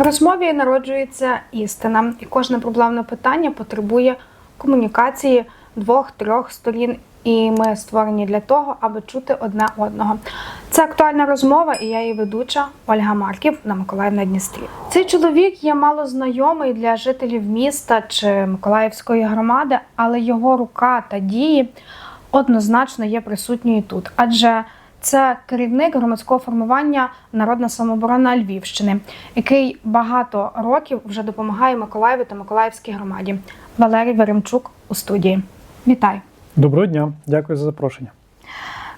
В розмові народжується істина, і кожне проблемне питання потребує комунікації двох-трьох сторін. І ми створені для того, аби чути одне одного. Це актуальна розмова, і я її ведуча Ольга Марків на Миколаїв на Дністрі. Цей чоловік є мало знайомий для жителів міста чи Миколаївської громади, але його рука та дії однозначно є присутньою тут, адже це керівник громадського формування Народна самооборона Львівщини, який багато років вже допомагає Миколаєві та Миколаївській громаді. Валерій Веремчук у студії. Вітаю! Доброго дня, дякую за запрошення.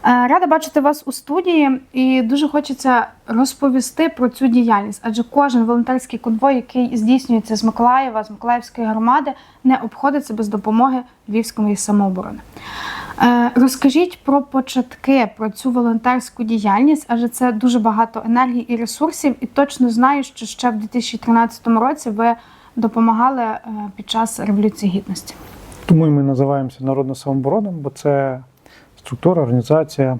Е, Рада бачити вас у студії, і дуже хочеться розповісти про цю діяльність, адже кожен волонтерський конвой, який здійснюється з Миколаєва, з Миколаївської громади, не обходиться без допомоги Львівської самооборони. Е, Розкажіть про початки, про цю волонтерську діяльність, адже це дуже багато енергії і ресурсів, і точно знаю, що ще в 2013 році ви допомагали е, під час революції гідності. Тому ми називаємося Народна самооборона, бо це структура, організація,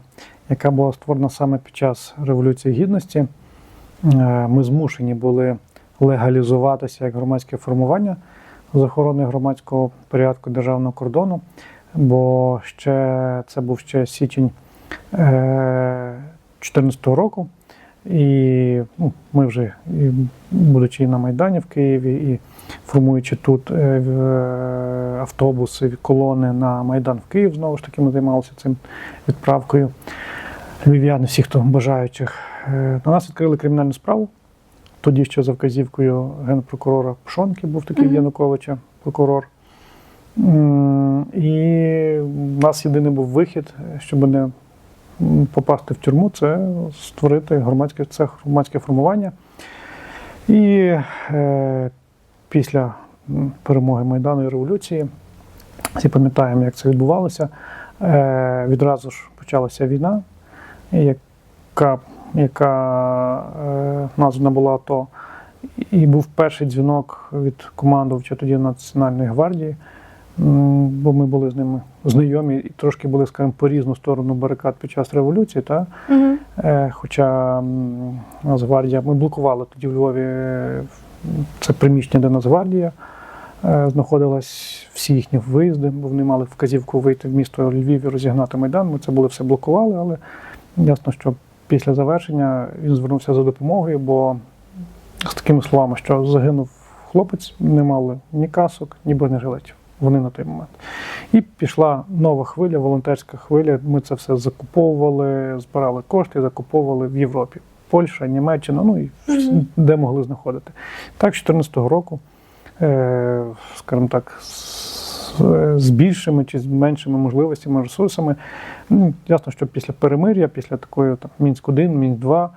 яка була створена саме під час Революції Гідності. Е, Ми змушені були легалізуватися як громадське формування з охорони громадського порядку державного кордону, бо ще це був ще січень 2014 року. І ну, ми вже, і, будучи і на Майдані в Києві, і формуючи тут е, е, автобуси, колони на Майдан в Київ, знову ж таки, ми займалися цим відправкою львів'ян, всіх, хто бажаючих. Е, На нас відкрили кримінальну справу. Тоді ще за вказівкою генпрокурора Пшонки був такий Мгм. Януковича, прокурор. І в нас єдиний був вихід, щоб не попасти в тюрму, це створити громадське, це громадське формування. І е, після перемоги Майдану і революції, всі пам'ятаємо, як це відбувалося. Е, відразу ж почалася війна, яка, яка е, названа була АТО. І був перший дзвінок від командувача тоді Національної гвардії, бо ми були з ними знайомі і трошки були, скажімо, по різну сторону барикад під час революції. Та? Угу. Хоча Нацгвардія, ми блокували тоді в Львові це приміщення, де Нацгвардія е, знаходилась всі їхні виїзди, бо вони мали вказівку вийти в місто Львів і розігнати Майдан. Ми це були все блокували, але ясно, що після завершення він звернувся за допомогою, бо з такими словами, що загинув хлопець, не мали ні касок, ні бронежилетів. Вони на той момент. І пішла нова хвиля, волонтерська хвиля. Ми це все закуповували, збирали кошти, закуповували в Європі. Польща, Німеччина, ну і де могли знаходити. Так, з 2014 року, е, скажімо так, з, більшими чи з меншими можливостями, ресурсами. Ну, ясно, що після перемир'я, після такої там, Мінськ-1, Мінськ-2, е,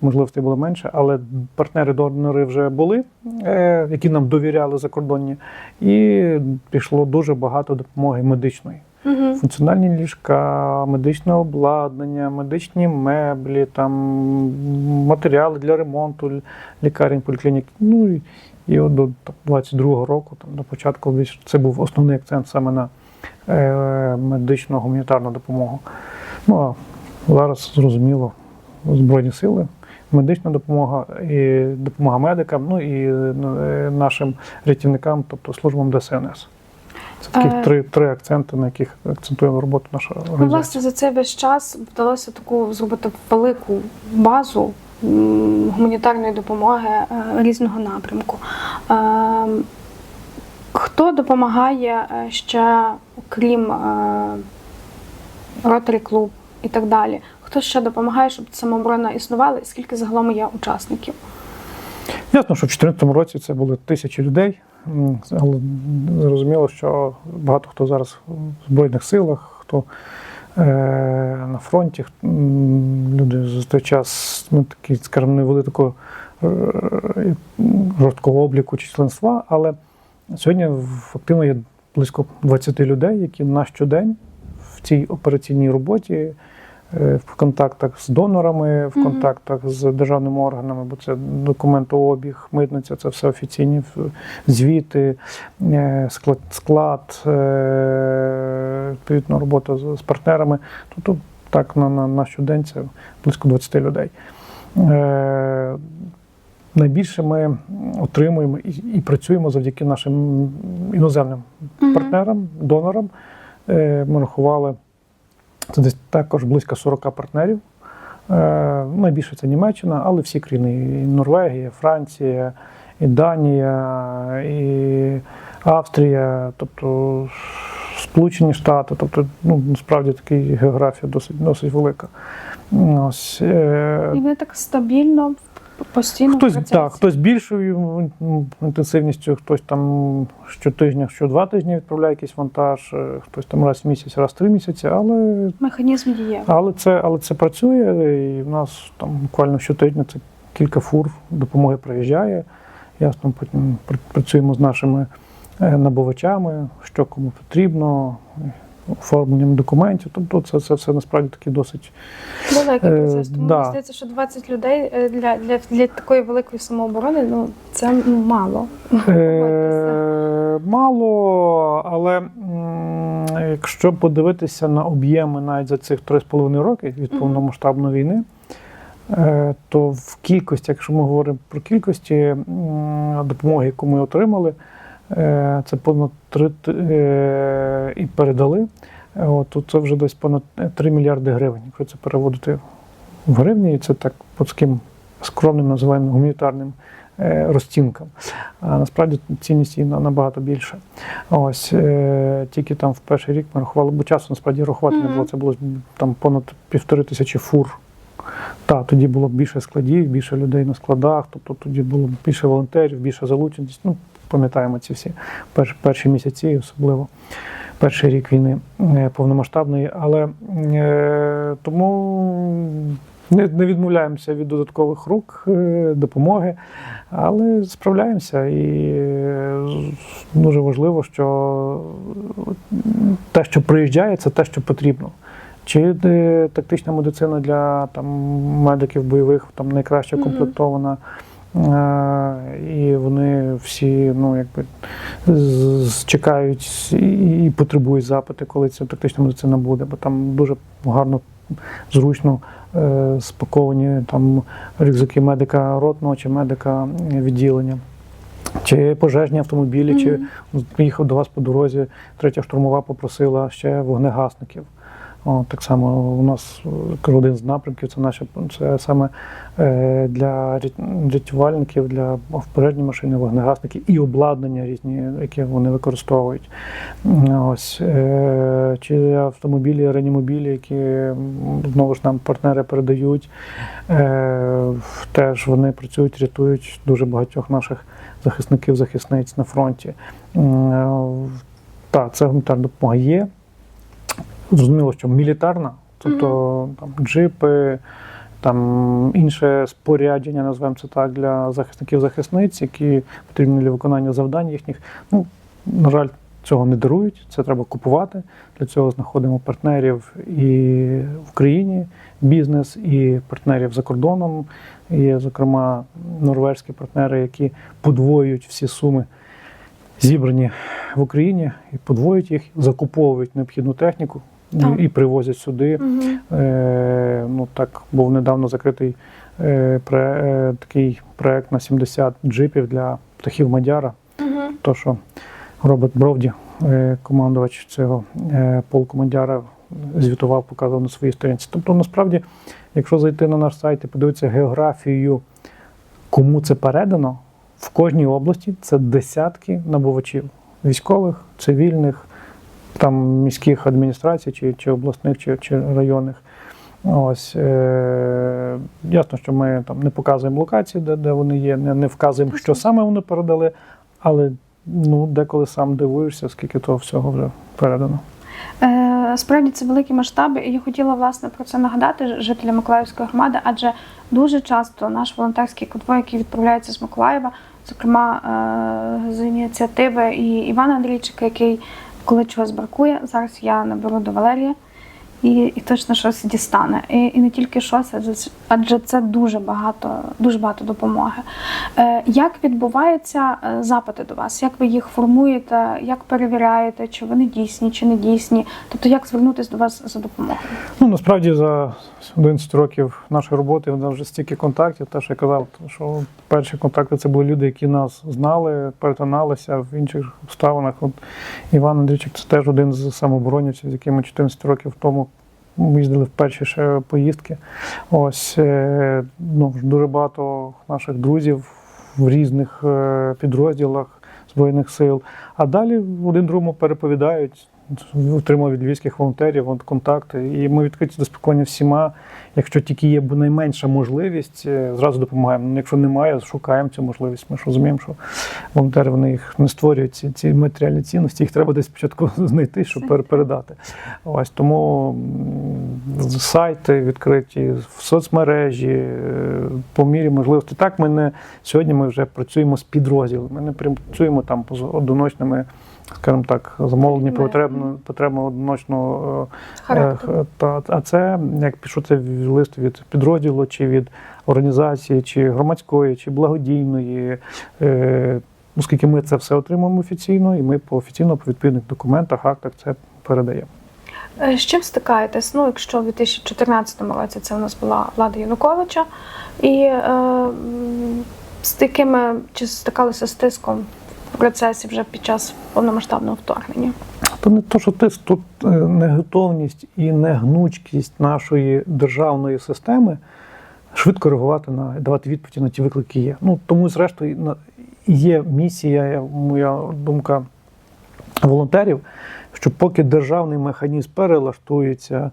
можливостей було менше, але партнери-донори вже були, е, які нам довіряли закордонні, і пішло дуже багато допомоги медичної. Угу. Функціональні ліжка, медичне обладнання, медичні меблі, там матеріали для ремонту лікарень, поліклінік. Ну і, і от до 22-го року, там, до початку, це був основний акцент саме на е, медичну гуманітарну допомогу. Ну а зараз зрозуміло, Збройні сили, медична допомога, і допомога медикам, ну і е, нашим рятівникам, тобто службам ДСНС. Це такі Е. три, три акценти, на яких акцентуємо роботу нашої Ну, власне, за цей весь час вдалося таку зробити велику базу гуманітарної допомоги е, різного напрямку. Е, Хто допомагає е, ще, окрім Ротary клуб і так далі? Хто ще допомагає, щоб самооборона існувала, і скільки загалом є учасників? Ясно, що в 2014 році це були тисячі людей, зрозуміло, що багато хто зараз в Збройних силах, хто е, на фронті, люди за той час ну, такі, скажімо, не вели такого е, жорсткого обліку численства, але сьогодні фактично є близько 20 людей, які на щодень в цій операційній роботі в контактах з донорами, в контактах з державними органами, бо це документообіг, митниця, це все офіційні звіти, е, склад, склад е, відповідно робота з, з партнерами. Тобто так на, на, на щодень це близько 20 людей. Е, найбільше ми отримуємо і, і працюємо завдяки нашим іноземним партнерам, донорам. Е, Ми рахували це десь також близько 40 партнерів. Е, Найбільше це Німеччина, але всі країни: і Норвегія, Франція, і Данія, і Австрія, тобто Сполучені Штати, тобто ну, насправді така географія досить, досить велика. Ось, е, І вони так стабільно, постійно. Хтось, так, хтось більшою інтенсивністю, хтось там щотижня, що два тижні відправляє якийсь вантаж, е, хтось там раз в місяць, раз в три місяці, але, Механізм діє. але, це, але це працює, і в нас там буквально щотижня це кілька фур допомоги приїжджає. Ясно, потім працюємо з нашими е, набувачами, що кому потрібно, оформленням документів. Тобто це, це все насправді такий досить Великий Е, процес. Тому да. мені здається, що 20 людей е, для, для, для такої великої самооборони, ну це ну, мало. Е, мало, але якщо подивитися на об'єми навіть за цих 3,5 роки від повномасштабної війни, е, то в кількості, якщо ми говоримо про кількості допомоги, яку ми отримали, це понад 3 е, і передали. Е, От, то це вже десь понад 3 мільярди гривень. Якщо це переводити в гривні, і це так по таким скромним називаємо гуманітарним е, розцінкам. А насправді цінність її на- набагато більша. Ось е, тільки там в перший рік ми рахували, бо часу насправді рахувати не було. Це було там понад півтори тисячі фур. Так, тоді було більше складів, більше людей на складах, тобто тоді було більше волонтерів, більше залученість. Ну, пам'ятаємо ці всі перші, перші місяці, особливо перший рік війни е, повномасштабної. Але е, тому не, не відмовляємося від додаткових рук, е, допомоги, але справляємося. І дуже важливо, що те, що приїжджає, це те, що потрібно. Чи тактична медицина для там, медиків бойових там найкраще комплектована. Е, І вони всі ну, якби, чекають і, потребують запити, коли ця тактична медицина буде, бо там дуже гарно, зручно е, спаковані там рюкзаки медика ротного чи медика відділення. Чи пожежні автомобілі, чи Мгм. приїхав до вас по дорозі, третя штурмова попросила ще вогнегасників. О, так само у нас один з напрямків це наше це саме е, для рятувальників, для пожежні машини, вогнегасники і обладнання різні, які вони використовують. Ось е, чи автомобілі, реанімобілі, які знову ж нам партнери передають. Е, теж вони працюють, рятують дуже багатьох наших захисників, захисниць на фронті. Так, це гуманітарна допомога є. Зрозуміло, що мілітарна, тобто там, джипи, там інше спорядження, називаємо це так, для захисників захисниць, які потрібні для виконання завдань їхніх. Ну, на жаль, цього не дарують, це треба купувати. Для цього знаходимо партнерів і в країні, бізнес, і партнерів за кордоном. Є, зокрема, норвезькі партнери, які подвоюють всі суми, зібрані в Україні, і подвоюють їх, закуповують необхідну техніку Так. і привозять сюди. Мгм. Е, ну так був недавно закритий е, пре, е, такий проект на 70 джипів для птахів Мадяра. Мгм. То, що Роберт Бровді, е, командувач цього е, полку Мадяра, звітував, показував на своїй сторінці. Тобто, насправді, якщо зайти на наш сайт і подивитися географію, кому це передано, в кожній області це десятки набувачів військових, цивільних, там міських адміністрацій, чи, чи обласних, чи, чи районних. Ось е, ясно, що ми там не показуємо локації, де, де вони є, не, не вказуємо, що саме вони передали, але ну, деколи сам дивуєшся, скільки того всього вже передано. Е, Справді це великі масштаби, і я хотіла власне про це нагадати жителям Миколаївської громади, адже дуже часто наш волонтерський конвой, який відправляється з Миколаєва, зокрема е, з ініціативи і Івана Андрійчика, який коли чогось бракує, зараз я наберу до Валерія і, і точно щось дістане. І, і не тільки щось, адже, це дуже багато, дуже багато допомоги. Е, як відбуваються е, запити до вас? Як ви їх формуєте, як перевіряєте, чи вони дійсні, чи не дійсні? Тобто, як звернутися до вас за допомогою? Ну, насправді за 11 років нашої роботи вона вже стільки контактів. Те, що я казав, що перші контакти це були люди, які нас знали, перетиналися в інших обставинах. От Іван Андрійчик це теж один з самооборонівців, з якими 14 років тому ми їздили в перші ще поїздки. Ось е, ну, дуже багато наших друзів в різних е, підрозділах Збройних сил. А далі один другому переповідають. Отримав від львівських волонтерів контакти, і ми відкриті до спілкування всіма. Якщо тільки є найменша можливість, е, зразу допомагаємо. Ну, якщо немає, шукаємо цю можливість. Ми ж розуміємо, що волонтери вони їх не створюють ці, ці матеріальні цінності, їх треба десь спочатку знайти, щоб передати. Ось тому сайти відкриті, в соцмережі, е, по мірі можливості. Так, ми не сьогодні ми вже працюємо з підрозділами. Ми не працюємо там з одиночними, скажімо так, замовлені Людьми. потребами, потребами одиночного е. Е, Та, а це, як пишу це в- лист від підрозділу, чи від організації, чи громадської, чи благодійної. Е, Оскільки ми це все отримуємо офіційно, і ми по офіційно по відповідних документах, актах це передаємо. З чим стикаєтесь? Ну, якщо в 2014 році це у нас була влада Януковича, і е, з такими чи стикалися з тиском процесі вже під час повномасштабного вторгнення? То не то, що тиск, тут е, неготовність і негнучкість нашої державної системи швидко реагувати на давати відповіді на ті виклики є. Ну тому, зрештою, є місія, моя думка волонтерів, що поки державний механізм перелаштується,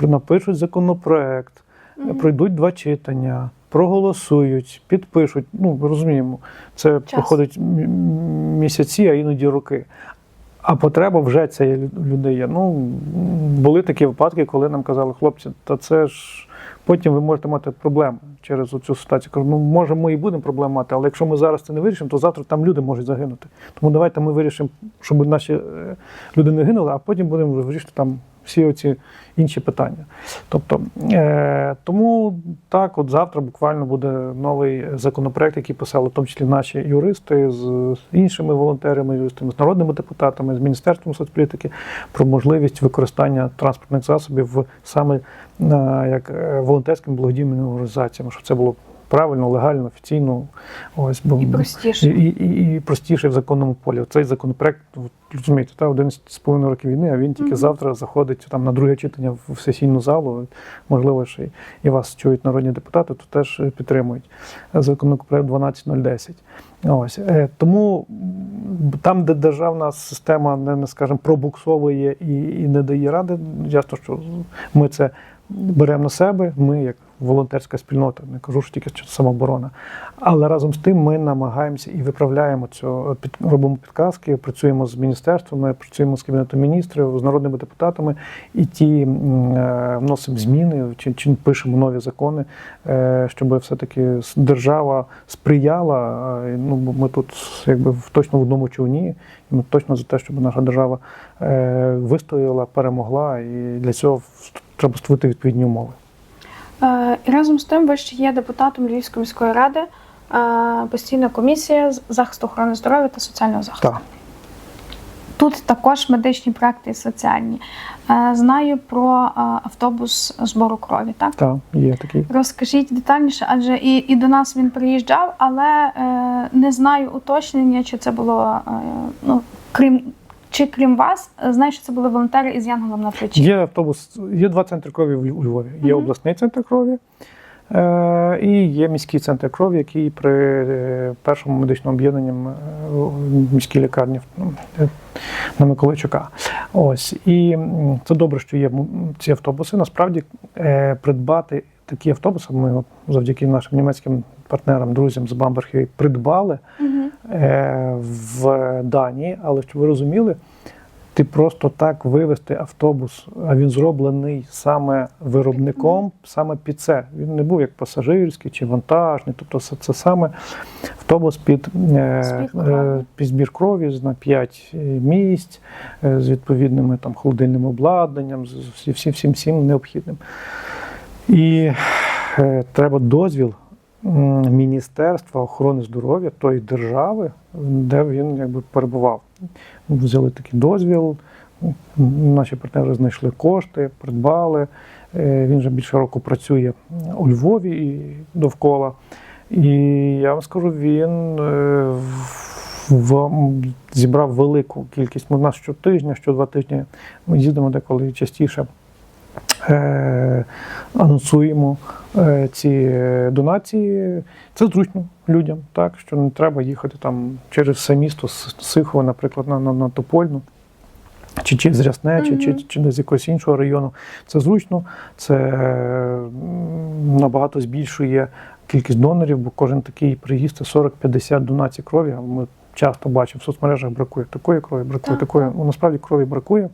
напишуть законопроект, пройдуть два читання. Проголосують, підпишуть. Ну, розуміємо, це проходить м- м- місяці, а іноді роки. А потреба вже лю- людей є. Ну, були такі випадки, коли нам казали, хлопці, та це ж потім ви можете мати проблеми через цю ситуацію. Кажу, ну може ми і будемо проблем мати, але якщо ми зараз це не вирішимо, то завтра там люди можуть загинути. Тому давайте ми вирішимо, щоб наші е, люди не гинули, а потім будемо вирішити там всі оці інші питання. Тобто, е, тому так, от завтра буквально буде новий законопроект, який писали в тому числі наші юристи з іншими волонтерами, юристами, з народними депутатами, з міністерством соцполітики про можливість використання транспортних засобів саме е, як е, волонтерськими благодійними організаціями, щоб це було правильно, легально, офіційно. Ось бо І простіше. і, і, і простіше в законному полі. Цей законопроект, розумієте, та 11,5 років війни, а він тільки Мгм. завтра заходить там на друге читання в- сесійну залу. Можливо, ще і вас чують народні депутати, то теж е, підтримують законопроект 12010. Ось е, тому там, де державна система не, не скажімо, пробуксовує і, і не дає ради, ясно, що ми це беремо на себе. Ми як волонтерська спільнота, не кажу, що тільки самооборона. Але разом з тим ми намагаємося і виправляємо цю під робимо підказки, працюємо з міністерствами, працюємо з кабінетом міністрів, з народними депутатами, і ті е, вносимо зміни чи, чи пишемо нові закони, е, щоб все-таки держава сприяла. е, Ну ми тут якби точно в одному човні, і ми точно за те, щоб наша держава е, вистояла, перемогла, і для цього треба створити відповідні умови. Е, І разом з тим ви ще є депутатом Львівської міської ради, е, постійна комісія з захисту охорони здоров'я та соціального захисту. Так. Тут також медичні проекти і соціальні. Е, Знаю про автобус збору крові. Так Так, є такий. розкажіть детальніше, адже і, і до нас він приїжджав, але не знаю уточнення, чи це було ну крім чи крім вас. е, Знаю, що це були волонтери із Янголом на плечі. Є автобус, є два центри крові у Львові. Є Мгм. обласний центр крові е, і є міський центр крові, який при е, першому медичному об'єднанні е, міській лікарні ну, на Миколайчука. Ось і це добре, що є ці автобуси. Насправді е, придбати такі автобуси. Ми завдяки нашим німецьким партнерам, друзям з Бамберг придбали Мгм. е, в Данії, але щоб ви розуміли, ти просто так вивести автобус, а він зроблений саме виробником, саме під це. Він не був як пасажирський чи вантажний. Тобто це, це саме автобус під, е, е, під збір крові на 5 місць е, з відповідними там холодильним обладнанням, з всім всім всім необхідним. І е, треба дозвіл Міністерства охорони здоров'я тої держави, де він якби перебував. Взяли такий дозвіл. Наші партнери знайшли кошти, придбали. Е, Він вже більше року працює у Львові і довкола. І я вам скажу, він е, в- зібрав велику кількість. У нас щотижня, що два тижні ми їздимо деколи частіше. Е, анонсуємо е, ці е, донації. Це зручно людям, так що не треба їхати там через все місто з Сихова, наприклад, на, на, на Топольну. Чи через Рясне, чи, чи, Мгм. чи з якогось іншого району. Це зручно, це набагато збільшує кількість донорів, бо кожен такий приїзд це 40-50 донацій крові. Ми часто бачимо в соцмережах бракує такої крові, бракує Так, такої. Ну, насправді крові бракує.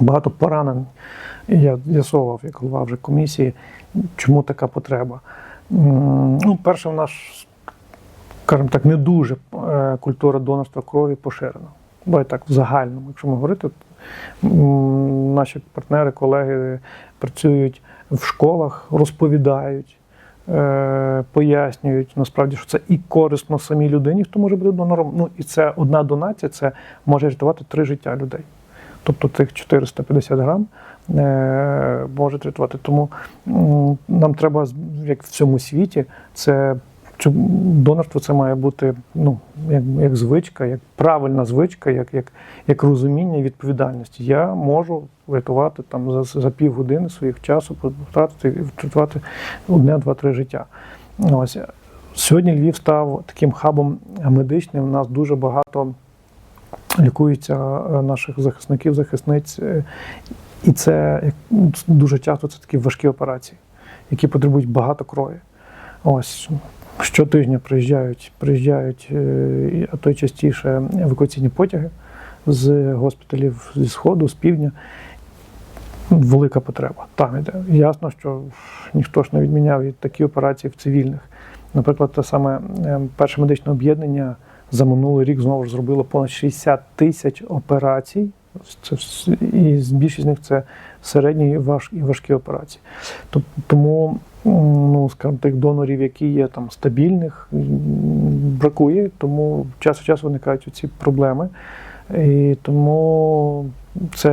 Багато поранень. Я з'ясовував, як голова вже комісії, чому така потреба. Ну, перше, в нас, скажімо так, не дуже е, культура донорства крові поширена. Бо так в загальному, якщо ми говорити, наші партнери, колеги працюють в школах, розповідають. е, Пояснюють насправді, що це і корисно самій людині, хто може бути донором. Ну і це одна донація, це може рятувати три життя людей. Тобто тих 450 грам е, може рятувати. Тому нам треба, як в цьому світі, це донорство це має бути ну, як, як звичка, як правильна звичка, як, як, як розуміння і відповідальність. Я можу врятувати там за, за півгодини своїх часу, потратити і врятувати одне, два, три життя. Ось. Сьогодні Львів став таким хабом медичним. У нас дуже багато лікується е, наших захисників, захисниць. е, І це ну, дуже часто це такі важкі операції, які потребують багато крові. Ось щотижня приїжджають, приїжджають, е, а то й частіше евакуаційні потяги з госпіталів зі сходу, з півдня. Велика потреба. Там іде. Ясно, що ніхто ж не відміняв і такі операції в цивільних. Наприклад, те саме е, перше медичне об'єднання за минулий рік знову ж зробило понад 60 тисяч операцій. Це і більшість з них це середні і важ- і важкі операції. Тому, ну, скажімо, тих донорів, які є там стабільних, бракує, тому час від часу виникають ці проблеми. І тому це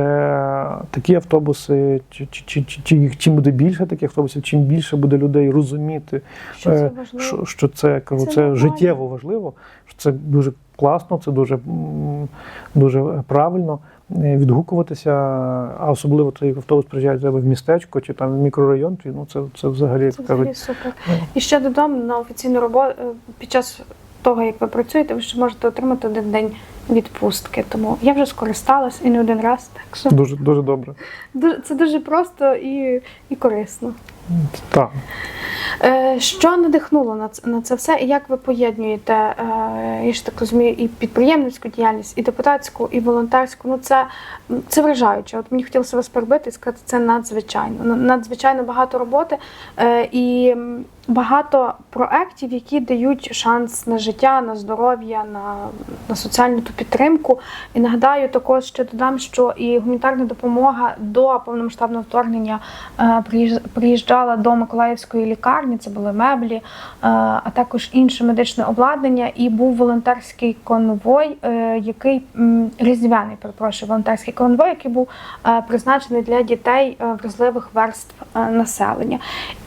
такі автобуси, чи, чи, чи, чи, чи чим буде більше таких автобусів, чим більше буде людей розуміти, Що це е, важливо? що, що це, кажу, Це це, життєво важливо, що це дуже класно, це дуже, дуже правильно е, відгукуватися, а особливо цей автобус приїжджає до тебе в містечко чи там в мікрорайон, ну це, це взагалі, як Це кажуть, взагалі супер. ну. І ще додам на офіційну роботу під час того, як ви працюєте, ви ще можете отримати один день відпустки. Тому я вже скористалась і не один раз. Так що дуже, дуже добре. це дуже просто і, і корисно. Так. Е, Що надихнуло на це, на це все, і як ви поєднуєте, е, я ж так розумію, і підприємницьку діяльність, і депутатську, і волонтерську? Ну це, це вражаюче. От мені хотілося вас перебити і сказати, це надзвичайно. Надзвичайно багато роботи е, і багато проєктів, які дають шанс на життя, на здоров'я, на, на соціальну підтримку. І нагадаю, також ще додам, що і гуманітарна допомога до повномасштабного вторгнення е, приїжджала до Миколаївської лікарні, це були меблі, е, а також інше медичне обладнання. І був волонтерський конвой, е, який різдвяний, перепрошую, волонтерський конвой, який був призначений для дітей вразливих верств населення.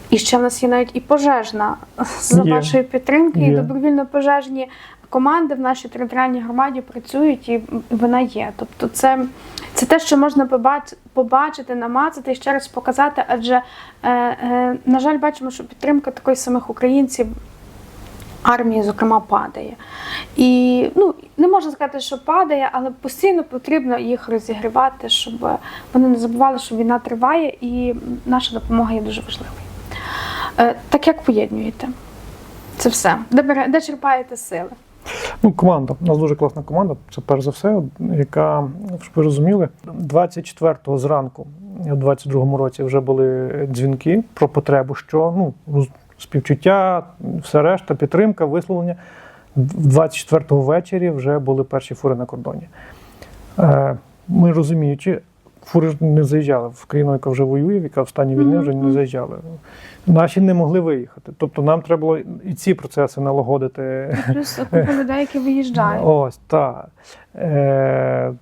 І ще в нас є навіть і пожежна за Є. вашої підтримки, і Є. добровільно пожежні команди в нашій територіальній громаді працюють, і вона є. Тобто, це, це те, що можна побачити, намацати і ще раз показати. Адже, е, е, на жаль, бачимо, що підтримка такої самих українців. Армії, зокрема, падає. І ну, не можна сказати, що падає, але постійно потрібно їх розігрівати, щоб вони не забували, що війна триває, і наша допомога є дуже важливою. Е, Так як поєднуєте це все? Де, де черпаєте сили? Ну, команда. У нас дуже класна команда. Це перш за все, яка, щоб ви розуміли, 24-го зранку, у 22-му році вже були дзвінки про потребу, що ну, співчуття, все решта, підтримка, висловлення. В 24-го ввечері вже були перші фури на кордоні. Е, Ми розуміючи, фури не заїжджали в країну, яка вже воює, яка в стані війни вже не заїжджали. Наші не могли виїхати. Тобто нам треба було і ці процеси налагодити. Плюс купа людей, які виїжджають. Ось так. Е,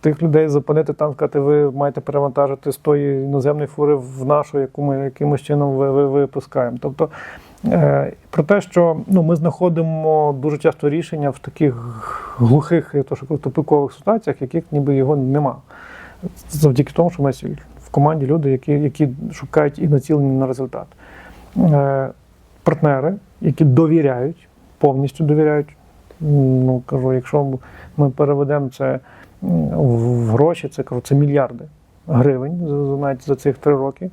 тих людей зупинити там, сказати, ви маєте перевантажити з тої іноземної фури в нашу, яку ми якимось чином ви, ви, випускаємо. Тобто е, про те, що ну, ми знаходимо дуже часто рішення в таких глухих, то, що тупикових ситуаціях, яких ніби його нема. Завдяки тому, що ми в команді люди, які, які шукають і націлені на результат. Е, партнери, які довіряють, повністю довіряють. Ну, кажу, якщо ми переведемо це в гроші, це кажу, це мільярди гривень навіть за цих три роки.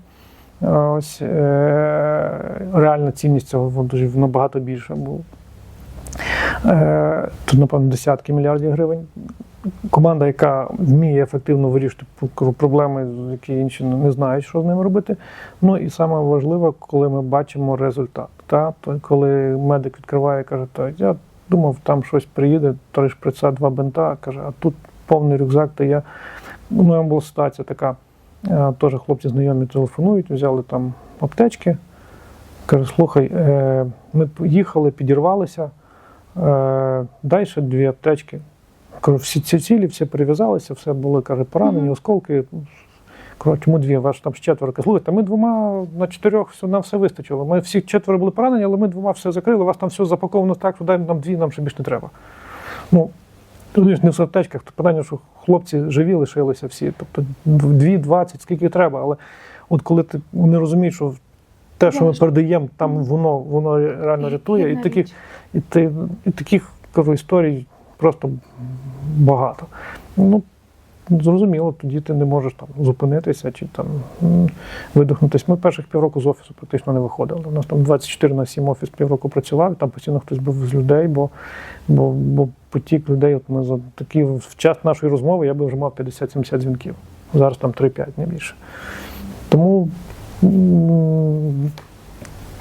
Ось е, реальна цінність цього набагато більша була. Е, тут, напевно, десятки мільярдів гривень. Команда, яка вміє ефективно вирішити проблеми, які інші не знають, що з ними робити. Ну і саме важливе, коли ми бачимо результат. Та? Коли медик відкриває і каже, так, я думав, там щось приїде, три шприца, два бинта, каже, а тут повний рюкзак, то я. Ну, була ситуація така. Теж хлопці знайомі телефонують, взяли там аптечки. Каже, слухай, е, ми їхали, підірвалися, е, дай ще дві аптечки. Кажу, всі ці цілі, всі прив'язалися, все були, каже, поранені, осколки. Кажу, чому дві? Ваш там ж четверо. Слухайте, ми двома на чотирьох все, нам все вистачило. Ми всі четверо були поранені, але ми двома все закрили, у вас там все запаковано так, що дай нам дві, нам ще більше не треба. Ну, розумієш, не в аптечках, то питання, що хлопці живі лишилися всі. Тобто дві, двадцять, скільки треба. Але от коли ти вони розуміють, що те, що ми передаємо, там воно, воно реально рятує. І таких, і, ти, і таких кажу, історій просто багато. Ну, зрозуміло, тоді ти не можеш там зупинитися чи там видихнутися. Ми перших півроку з офісу практично не виходили. У нас там 24 на 7 офіс півроку працював, там постійно хтось був з людей, бо, бо, бо потік людей, от ми за такі в час нашої розмови я би вже мав 50-70 дзвінків. Зараз там 3-5, не більше. Тому.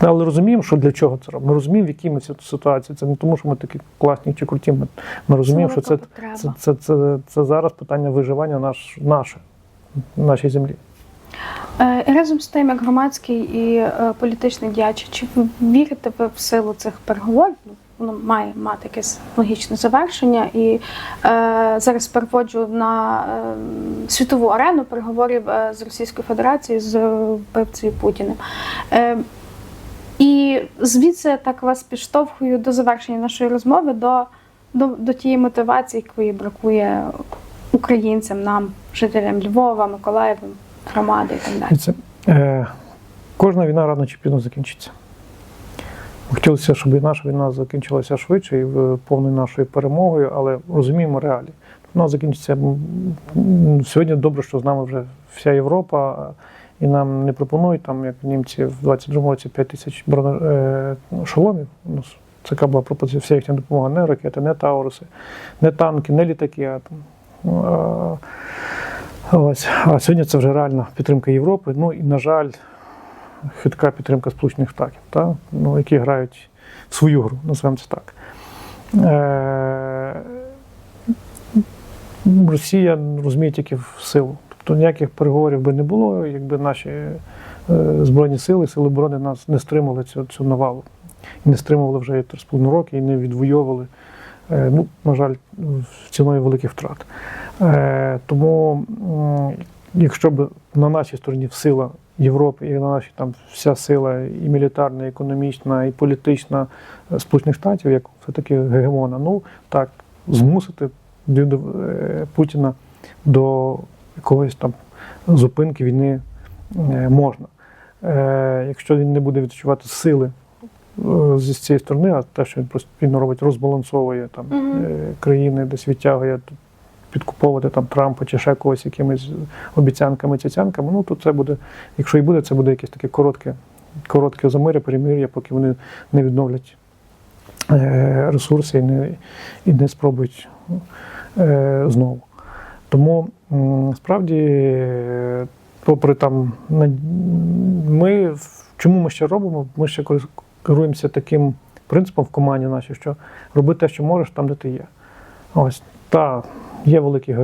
Але розуміємо, що для чого це робимо. Ми розуміємо, в якій ми ситуації. Це не тому, що ми такі класні чи круті. Ми, ми розуміємо, що це, це, це, це, це зараз питання виживання наш, наше, нашій землі. Е, і разом з тим, як громадський і е, політичний діяч, чи вірите ви в силу цих переговорів? Ну, Воно має мати якесь логічне завершення. І е, зараз переводжу на е, світову арену переговорів е, з Російською Федерацією з вбивцею Путіним. Е, і звідси так вас підштовхую до завершення нашої розмови, до, до, до тієї мотивації, якої бракує українцям, нам, жителям Львова, Миколаєва, громади і так далі. Це, е, кожна війна рано чи пізно закінчиться. Хотілося, щоб і наша війна закінчилася швидше і повною нашою перемогою, але розуміємо реалії. Вона закінчиться сьогодні. Добре, що з нами вже вся Європа, і нам не пропонують там, як німці в 22-му році 5 тисяч броне- ну, шоломів. У нас така була пропозиція, вся їхня допомога, не ракети, не тауруси, не танки, не літаки. А, ну, а, ось. а сьогодні це вже реальна підтримка Європи. Ну і, на жаль, хитка підтримка Сполучених Штатів, та? ну, які грають в свою гру, називаємо це так. Е- Росія розуміє тільки в силу. Тобто ніяких переговорів би не було, якби наші е, Збройні сили, сили оборони нас не стримали цю, цю навалу. І не стримували вже 3,5 роки і не відвоювали, е, ну, на жаль, ціною великих втрат. Е, тому, якщо б на нашій стороні сила Європи і на нашій там вся сила і мілітарна, і економічна, і політична Сполучених Штатів, як все-таки гегемона, ну так, змусити Путіна до якогось там зупинки війни е, можна. Е, Якщо він не буде відчувати сили е, з цієї сторони, а те, що він постійно робить, розбалансовує там країни, десь відтягує підкуповувати там Трампа чи ще когось якимись обіцянками, цяцянками, ну то це буде, якщо і буде, це буде якесь таке коротке, коротке замиря, перемир'я, поки вони не відновлять ресурси і не, і не спробують знову. Тому справді, попри там ми чому ми ще робимо? Ми ще керуємося таким принципом в команді нашій, що роби те, що можеш, там, де ти є. Ось та є великі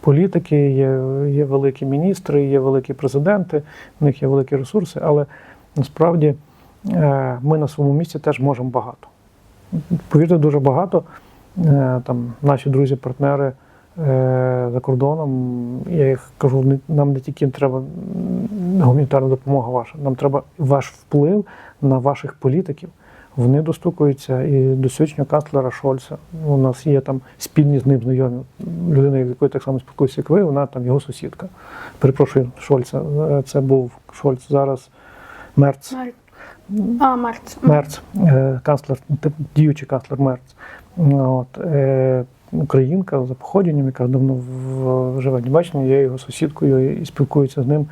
політики, є, є великі міністри, є великі президенти, в них є великі ресурси, але насправді е, ми на своєму місці теж можемо багато. Повірте, дуже багато. Е, Там наші друзі, партнери е, за кордоном. Я їх кажу, нам не тільки треба гуманітарна допомога ваша, нам треба ваш вплив на ваших політиків. Вони достукуються і до сьогоднішнього канцлера Шольца. У нас є там спільні з ним знайомі. Людина, з якою так само спілкуюся, як ви, вона там його сусідка. Перепрошую, Шольца. Е, Це був Шольц зараз Мерц. А, Мерц. Мерц, е, канцлер, діючий канцлер Мерц. От, е, українка за походженням, яка давно в, живе в Німеччині, я його сусідкою і спілкуюся з ним,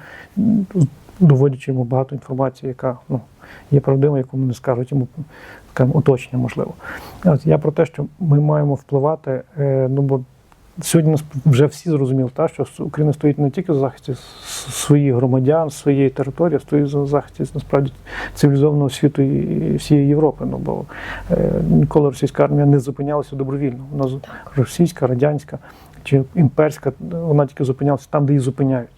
доводячи йому багато інформації, яка ну, є правдива, яку не скажуть йому скажімо, оточення, можливо. От, я про те, що ми маємо впливати, е, ну бо сьогодні нас вже всі зрозуміли, та, що Україна стоїть не тільки за захисті своїх громадян, своєї території, а стоїть за захисті насправді цивілізованого світу і всієї Європи. Ну бо е, ніколи російська армія не зупинялася добровільно. Вона російська, радянська чи імперська, вона тільки зупинялася там, де її зупиняють.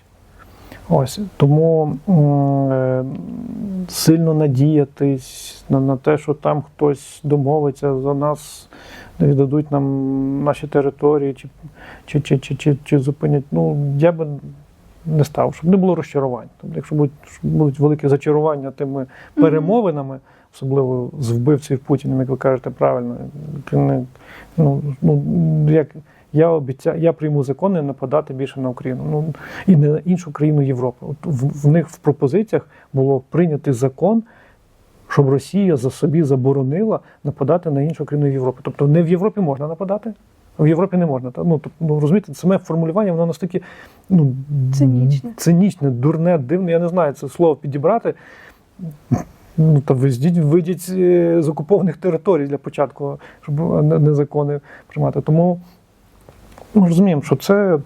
Ось тому е, сильно надіятись на, на те, що там хтось домовиться за нас, віддадуть нам наші території, чи, чи, чи, чи, чи, чи зупинять. Ну я би не став, щоб не було розчарувань. Тобто, якщо будуть, будуть великі зачарування тими перемовинами, особливо з вбивцею Путіним, як ви кажете правильно, не- ну, ну, як я обіцяю, я прийму закон не нападати більше на Україну. Ну і не на іншу країну Європи. От в, в них в пропозиціях було прийнятий закон, щоб Росія за собі заборонила нападати на іншу країну Європи. Тобто не в Європі можна нападати, а в Європі не можна. Ну, тобто, ну розумієте, саме формулювання воно настільки ну, Цинічне. цинічне, дурне, дивне. Я не знаю це слово підібрати. Ну, та виїздіть, вийдіть е, з окупованих територій для початку, щоб не- не приймати. Тому ми розуміємо, що це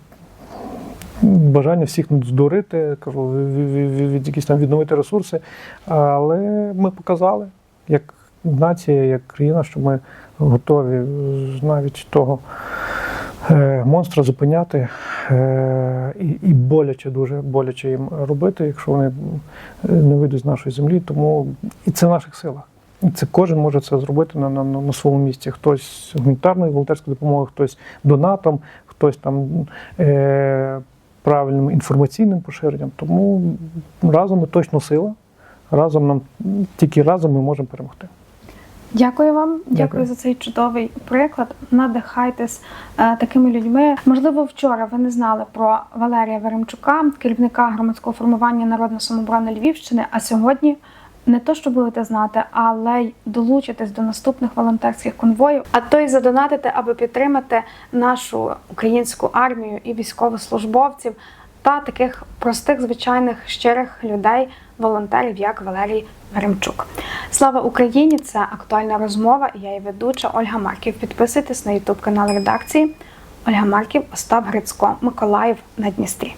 бажання всіх здурити, кажу, від якісь там відновити ресурси. Але ми показали, як нація, як країна, що ми готові навіть того е, монстра зупиняти е, і, і боляче, дуже боляче їм робити, якщо вони е, не вийдуть з нашої землі. Тому і це в наших силах. Це кожен може це зробити на, на, на своєму місці. Хтось гуманітарною волонтерською допомогою, хтось донатом, хтось там е, правильним інформаційним поширенням. Тому разом ми точно сила. Разом нам тільки разом ми можемо перемогти. Дякую вам, дякую. Дякую. за цей чудовий приклад. Надихайтесь е, такими людьми. Можливо, вчора ви не знали про Валерія Веремчука, керівника громадського формування Народна самоборона Львівщини. А сьогодні не то, що будете знати, але й долучитесь до наступних волонтерських конвоїв, а то й задонатити, аби підтримати нашу українську армію і військовослужбовців та таких простих, звичайних щирих людей, волонтерів, як Валерій Веремчук. Слава Україні! Це актуальна розмова. і Я її ведуча Ольга Марків. Підписуйтесь на Ютуб канал редакції Ольга Марків, Остап Грицько, Миколаїв на Дністрі.